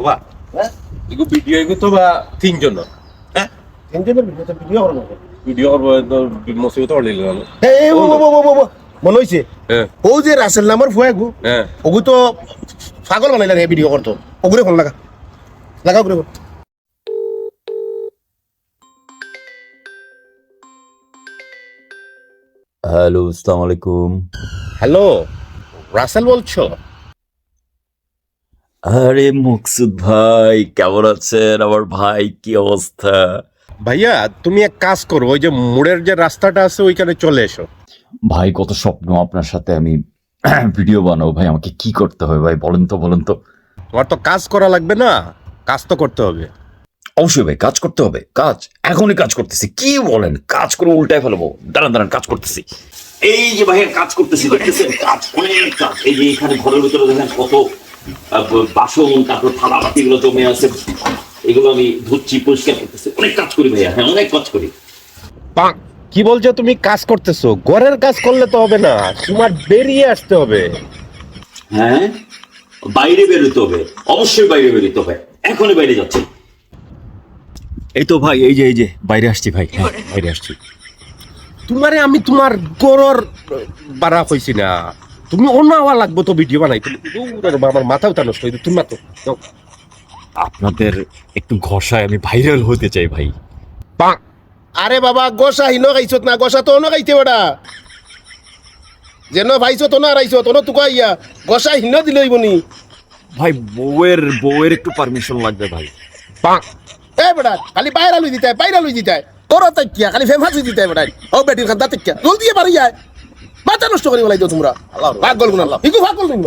ওবা। হ্যাঁ? এগো ভিডিও এগো তো বা তিনজন হ্যাঁ? তিনজনের ভিডিও তো ভিডিও করব। ভিডিও করব তো মসিবত অড়লিল গেল এই ও ও ও ও মনে হইছে হ্যাঁ। ও যে রাসেল নামের ফুয়া গু হ্যাঁ। ওগু তো পাগল বানাইলা রে ভিডিও করতো ওগুরে ফোন লাগা। লাগা ওগুরে হ্যালো আসসালামু আলাইকুম হ্যালো রাসেল বলছো? আরে মকসুদ ভাই কেমন আছেন? আমার ভাই কি অবস্থা? ভাইয়া তুমি এক কাজ করো ওই যে মোড়ের যে রাস্তাটা আছে ওইখানে চলে এসো। ভাই কত স্বপ্ন আপনার সাথে আমি ভিডিও বানাবো। ভাই আমাকে কি করতে হবে? ভাই বলেন তো বলেন তো। তোমার তো কাজ করা লাগবে না কাজ তো করতে হবে। অবশ্যই ভাই কাজ করতে হবে। কাজ এখনই কাজ করতেছি। কি বলেন? কাজ করে উল্টায় ফেলব। দাঁড়ান দাঁড়ান কাজ করতেছি। এই যে ভাইয়ের কাজ করতেছি দেখতেছেন? কাজ অনেক কাজ। এই যে এখানে ঘরের ভিতরে দেখেন কত বাসন তারপর থালা বাটিগুলো জমে আছে। এগুলো আমি ধুচ্ছি পরিষ্কার করতেছি। অনেক কাজ করি ভাইয়া হ্যাঁ অনেক কাজ করি। কি বলছো তুমি? কাজ করতেছো। ঘরের কাজ করলে তো হবে না। তোমার বেরিয়ে আসতে হবে। হ্যাঁ বাইরে বেরোতে হবে। অবশ্যই বাইরে বেরোতে হবে। এখনই বাইরে যাচ্ছি। এই তো ভাই এই যে এই যে বাইরে আসছি ভাই। হ্যাঁ বাইরে আসছি। তোমারে আমি তোমার গরর বাড়া হয়েছি না। তুমি অন্য আওয়া লাগবো তো ভিডিও বানাই আমার মাথা উঠা নষ্ট তুমি তো আপনাদের একটু ঘষায় আমি ভাইরাল হতে চাই ভাই। আরে বাবা গোসা হিনো খাইছত না গোসা তো অন্য খাইতে বেটা। যেন ভাইছো তো না রাইছো তো তুকা ইয়া গোসা হিনো দিলে হইবনি ভাই বউয়ের বউয়ের একটু পারমিশন লাগবে ভাই। পাক এ বেটা খালি বাইরা লই দিতে বাইরা লই দিতে তোর তাকিয়া খালি ফেমাস হই দিতে বেটা ও বেটির খান তাকিয়া জলদি পারি যায় মাথা নষ্ট করি বলাই তো তোমরা ভাগ গল গুণ আল্লাহ। ইকু ভাগ গল তুমি